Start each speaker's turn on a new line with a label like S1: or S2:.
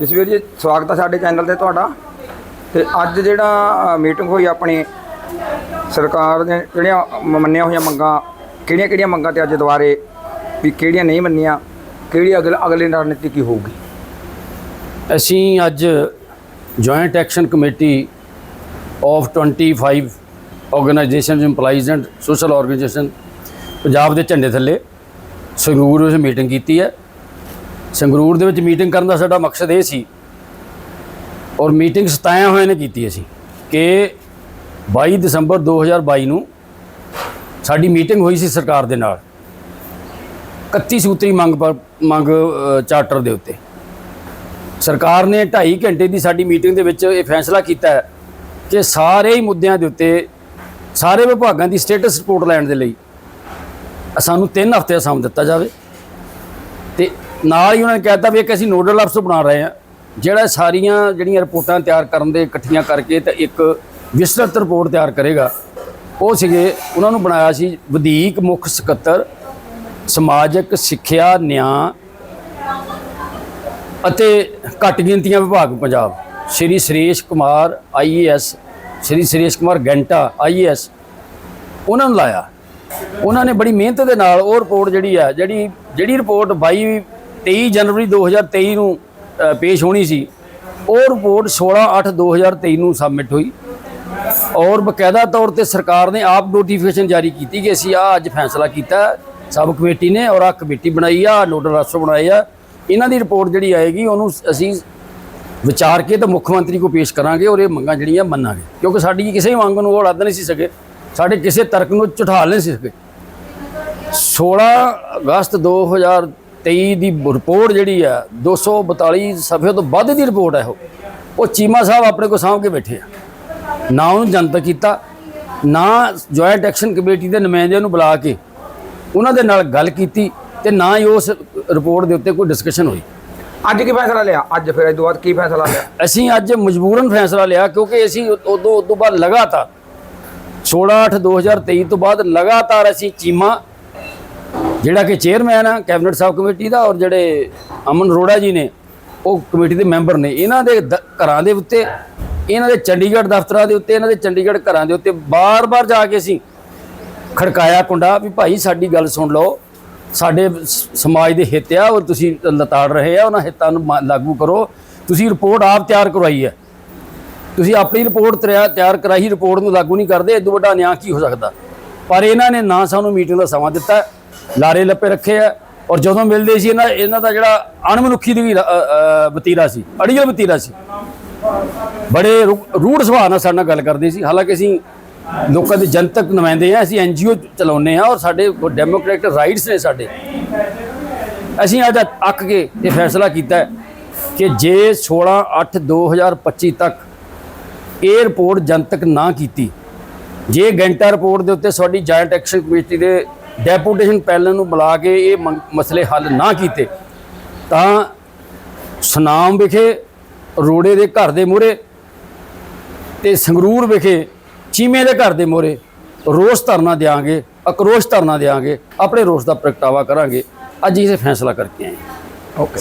S1: ਜਸਵੀਰ ਜੀ, ਸਵਾਗਤ ਹੈ ਸਾਡੇ ਚੈਨਲ ਤੇ ਤੁਹਾਡਾ। ਤੇ ਅੱਜ ਜਿਹੜਾ ਮੀਟਿੰਗ ਹੋਈ ਆਪਣੀ, ਸਰਕਾਰ ਨੇ ਜਿਹੜੀਆਂ ਮੰਨੀਆਂ ਹੋਈਆਂ ਮੰਗਾਂ, ਕਿਹੜੀਆਂ ਕਿਹੜੀਆਂ ਮੰਗਾਂ ਤੇ ਅੱਜ ਦੁਬਾਰੇ ਵੀ ਕਿਹੜੀਆਂ ਨਹੀਂ ਮੰਨੀਆਂ, ਕਿਹੜੀ ਅਗਲ, ਅਗਲੀ ਰਣਨੀਤੀ ਕੀ ਹੋਊਗੀ?
S2: ਅਸੀਂ ਅੱਜ joint action committee of 25 organisations EMPLOYEES and social organisation Punjab ਦੇ ਝੰਡੇ ਥੱਲੇ ਸੰਗਰੂਰ ਵਿੱਚ ਮੀਟਿੰਗ ਕੀਤੀ ਹੈ। ਸੰਗਰੂਰ ਦੇ ਵਿੱਚ ਮੀਟਿੰਗ ਕਰਨ ਦਾ ਸਾਡਾ ਮਕਸਦ ਇਹ ਸੀ ਔਰ ਮੀਟਿੰਗ ਸਤਾਇਆ ਹੋਏ ਨੇ ਕੀਤੀ ਅਸੀਂ ਕਿ 22 ਦਸੰਬਰ 2022 ਨੂੰ ਸਾਡੀ ਮੀਟਿੰਗ ਹੋਈ ਸੀ ਸਰਕਾਰ ਦੇ ਨਾਲ। 31 ਸੂਤਰੀ ਮੰਗ ਪਰ ਮੰਗ ਚਾਰਟਰ ਦੇ ਉੱਤੇ। ਸਰਕਾਰ ਨੇ 2.5 ਘੰਟੇ ਦੀ ਸਾਡੀ ਮੀਟਿੰਗ ਦੇ ਵਿੱਚ ਇਹ ਫੈਸਲਾ ਕੀਤਾ ਕਿ ਸਾਰੇ ਹੀ ਮੁੱਦਿਆਂ ਦੇ ਉੱਤੇ ਸਾਰੇ ਵਿਭਾਗਾਂ ਦੀ ਸਟੇਟਸ ਰਿਪੋਰਟ ਲੈਣ ਦੇ ਲਈ ਸਾਨੂੰ 3 ਹਫ਼ਤੇ ਦਾ ਸਮਾਂ ਦਿੱਤਾ ਜਾਵੇ ਤੇ ਨਾਲ ਹੀ ਉਹਨਾਂ ਨੇ ਕਹਿਤਾ ਵੀ ਇੱਕ ਅਸੀਂ ਨੋਡਲ ਅਫਸਰ ਬਣਾ ਰਹੇ ਹਾਂ, ਜਿਹੜਾ ਸਾਰੀਆਂ ਜਿਹੜੀਆਂ ਰਿਪੋਰਟਾਂ ਤਿਆਰ ਕਰਨ ਦੇ ਇਕੱਠੀਆਂ ਕਰਕੇ ਤੇ ਇੱਕ ਵਿਸਤ੍ਰਿਤ ਰਿਪੋਰਟ ਤਿਆਰ ਕਰੇਗਾ। ਉਹ ਸੀਗੇ, ਉਹਨਾਂ ਨੂੰ ਬਣਾਇਆ ਸੀ ਵਧੀਕ ਮੁੱਖ ਸਕੱਤਰ, ਸਮਾਜਿਕ, ਸਿੱਖਿਆ, ਨਿਆਂ ਅਤੇ ਘੱਟ ਗਿਣਤੀਆਂ ਵਿਭਾਗ, ਪੰਜਾਬ। ਸ਼੍ਰੀ ਸੁਰੇਸ਼ ਕੁਮਾਰ ਆਈਏਐਸ ਸ਼੍ਰੀ ਸੁਰੇਸ਼ ਕੁਮਾਰ ਗੈਂਟਾ ਆਈਏਐਸ ਉਹਨਾਂ ਨੂੰ ਲਾਇਆ। ਉਹਨਾਂ ਨੇ ਬੜੀ ਮਿਹਨਤ ਦੇ ਨਾਲ ਉਹ ਰਿਪੋਰਟ ਜਿਹੜੀ ਆ, ਜਿਹੜੀ ਜਿਹੜੀ ਰਿਪੋਰਟ 22 23 ਜਨਵਰੀ 2023 ਨੂੰ ਪੇਸ਼ ਹੋਣੀ ਸੀ। ਉਹ ਰਿਪੋਰਟ 16 8 2023 ਨੂੰ ਸਬਮਿਟ ਹੋਈ। ਔਰ ਬਕਾਇਦਾ ਤੌਰ ਤੇ ਸਰਕਾਰ ਨੇ ਆਪ ਨੋਟੀਫਿਕੇਸ਼ਨ ਜਾਰੀ ਕੀਤੀ ਕਿ ਅਸੀਂ ਆ ਅੱਜ ਫੈਸਲਾ ਕੀਤਾ ਸਬ ਕਮੇਟੀ ਨੇ ਔਰ ਆ ਕਮੇਟੀ ਬਣਾਈ ਆ ਨੋਡਲ ਅਫਸਰ ਬਣਾਏ ਆ। ਇਹਨਾਂ ਦੀ ਰਿਪੋਰਟ ਜਿਹੜੀ ਆਏਗੀ, ਉਹਨੂੰ ਅਸੀਂ ਵਿਚਾਰ ਕੇ ਤਾਂ ਮੁੱਖ ਮੰਤਰੀ ਕੋ ਪੇਸ਼ ਕਰਾਂਗੇ ਔਰ ਇਹ ਮੰਗਾਂ ਜਿਹੜੀਆਂ ਮੰਨਾਂਗੇ। ਕਿਉਂਕਿ ਸਾਡੀ ਕਿਸੇ ਮੰਗ ਨੂੰ ਉਹ ਰੱਦ ਨਹੀਂ ਸੀ ਸਕੇ। ਸਾਡੇ ਕਿਸੇ ਤਰਕ ਨੂੰ ਝੁਠਾਲ ਨਹੀਂ ਸੀ ਸਕੇ। 16 ਅਗਸਤ 2023 ਦੀ ਰਿਪੋਰਟ ਜਿਹੜੀ ਆ 242 ਸਫ਼ੇ ਤੋਂ ਵੱਧ ਦੀ ਰਿਪੋਰਟ ਹੈ ਉਹ ਉਹ ਚੀਮਾ ਸਾਹਿਬ ਆਪਣੇ ਕੋ ਸਾਂਭ ਕੇ ਬੈਠੇ ਆ। ਨਾ ਉਹਨੂੰ ਜਨਤਕ ਕੀਤਾ ਨਾ ਜੁਆਇੰਟ ਐਕਸ਼ਨ ਕਮੇਟੀ ਦੇ ਨੁਮਾਇੰਦਿਆਂ ਨੂੰ ਬੁਲਾ ਕੇ ਉਹਨਾਂ ਦੇ ਨਾਲ ਗੱਲ ਕੀਤੀ ਤੇ ਨਾ ਹੀ ਉਸ ਰਿਪੋਰਟ ਦੇ ਉੱਤੇ ਕੋਈ ਡਿਸਕਸ਼ਨ ਹੋਈ।
S1: ਅੱਜ ਕੀ ਫੈਸਲਾ ਲਿਆ? ਅੱਜ ਫਿਰ ਇਹ ਤੋਂ ਬਾਅਦ ਕੀ ਫੈਸਲਾ ਲਿਆ?
S2: ਅਸੀਂ ਅੱਜ ਮਜਬੂਰਨ ਫੈਸਲਾ ਲਿਆ ਕਿਉਂਕਿ ਅਸੀਂ ਉਦੋਂ ਉਦੋਂ ਬਾਅਦ ਲਗਾਤਾਰ 16/8/2023 ਤੋਂ ਬਾਅਦ ਲਗਾਤਾਰ ਅਸੀਂ ਚੀਮਾ ਜਿਹੜਾ ਕਿ ਚੇਅਰਮੈਨ ਆ ਕੈਬਨਿਟ ਸਬ ਕਮੇਟੀ ਦਾ ਔਰ ਜਿਹੜੇ ਅਮਨ ਅਰੋੜਾ ਜੀ ਨੇ, ਉਹ ਕਮੇਟੀ ਦੇ ਮੈਂਬਰ ਨੇ। ਇਹਨਾਂ ਦੇ ਦ- ਘਰਾਂ ਦੇ ਉੱਤੇ, ਇਹਨਾਂ ਦੇ ਚੰਡੀਗੜ੍ਹ ਦਫ਼ਤਰਾਂ ਦੇ ਉੱਤੇ, ਇਹਨਾਂ ਦੇ ਚੰਡੀਗੜ੍ਹ ਘਰਾਂ ਦੇ ਉੱਤੇ ਬਾਰ-ਬਾਰ ਜਾ ਕੇ ਅਸੀਂ ਖੜਕਾਇਆ ਕੁੰਡਾ ਵੀ ਭਾਈ ਸਾਡੀ ਗੱਲ ਸੁਣ ਲਓ। ਸਾਡੇ ਸਮਾਜ ਦੇ ਹਿੱਤ ਆ ਔਰ ਤੁਸੀਂ ਲਤਾੜ ਰਹੇ ਆ, ਉਹਨਾਂ ਹਿੱਤਾਂ ਨੂੰ ਮਾ- ਲਾਗੂ ਕਰੋ। ਤੁਸੀਂ ਰਿਪੋਰਟ ਆਪ ਤਿਆਰ ਕਰਵਾਈ ਹੈ। ਤੁਸੀਂ ਆਪਣੀ ਰਿਪੋਰਟ ਤਿਆ- ਤਿਆਰ ਕਰਾਈ ਰਿਪੋਰਟ ਨੂੰ ਲਾਗੂ ਨਹੀਂ ਕਰਦੇ ਇਦੋਂ ਵੱਡਾ ਨਿਆਂ ਕੀ ਹੋ ਸਕਦਾ? ਪਰ ਇਹਨਾਂ ਨੇ ਨਾ ਸਾਨੂੰ ਮੀਟਿੰਗ ਦਾ ਸਮਾਂ ਦਿੱਤਾ। ਲਾਰੇ ਲੱਪੇ ਰੱਖੇ ਆ ਔਰ ਜਦੋਂ ਮਿਲਦੇ ਸੀ ਇਹਨਾਂ ਇਹਨਾਂ ਦਾ ਜਿਹੜਾ ਅਣਮਨੁੱਖੀ ਦੀ ਰ- ਵਤੀਰਾ ਸੀ, ਅੜੀਅਲ ਵਤੀਰਾ ਸੀ। ਬੜੇ ਰੂ- ਰੂੜ ਸੁਭਾਅ ਨਾਲ ਸਾਡੇ ਨਾਲ ਗੱਲ ਕਰਦੇ ਸੀ। ਹਾਲਾਂਕਿ ਅਸੀਂ ਲੋਕਾਂ ਦੇ ਜਨਤਕ ਨੁਮਾਇੰਦੇ ਆ, ਅਸੀਂ ਐਨਜੀਓ ਚਲਾਉਂਦੇ ਆ ਔਰ ਸਾਡੇ ਡੈਮੋਕ੍ਰੈਟਿਕ ਰਾਈਟਸ ਨੇ ਸਾਡੇ। ਅਸੀਂ ਅੱਜ ਅੱਕ ਕੇ ਇਹ ਫੈਸਲਾ ਕੀਤਾ ਕਿ ਜੇ 16 8 2025 ਤੱਕ ਇਹ ਜਨਤਕ ਨਾ ਕੀਤੀ ਜੇ ਗੈਂਟਾ ਰਿਪੋਰਟ ਦੇ ਉੱਤੇ ਸਾਡੀ ਜਾਇੰਟ ਐਕਸ਼ਨ ਕਮੇਟੀ ਦੇ ਡੈਪੂਟੇਸ਼ਨ ਪੈਨਲ ਨੂੰ ਬੁਲਾ ਕੇ ਇਹ ਮੰਗ- ਮਸਲੇ ਹੱਲ ਨਾ ਕੀਤੇ, ਤਾਂ ਸੁਨਾਮ ਵਿਖੇ, ਰੋੜੇ ਦੇ ਘਰ ਦੇ ਮੂਹਰੇ ਤੇ ਸੰਗਰੂਰ ਵਿਖੇ, ਚੀਮੇ ਦੇ ਘਰ ਦੇ ਮੂਹਰੇ ਰੋਸ ਧਰਨਾ ਦੇਾਂਗੇ ਅਕਰੋਸ਼ ਧਰਨਾ ਦੇਾਂਗੇ ਆਪਣੇ ਰੋਸ ਦਾ ਪ੍ਰਗਟਾਵਾ ਕਰਾਂਗੇ। ਅੱਜ ਇਹ ਫੈਸਲਾ ਕਰਕੇ ਆਏ
S1: ਓਕੇ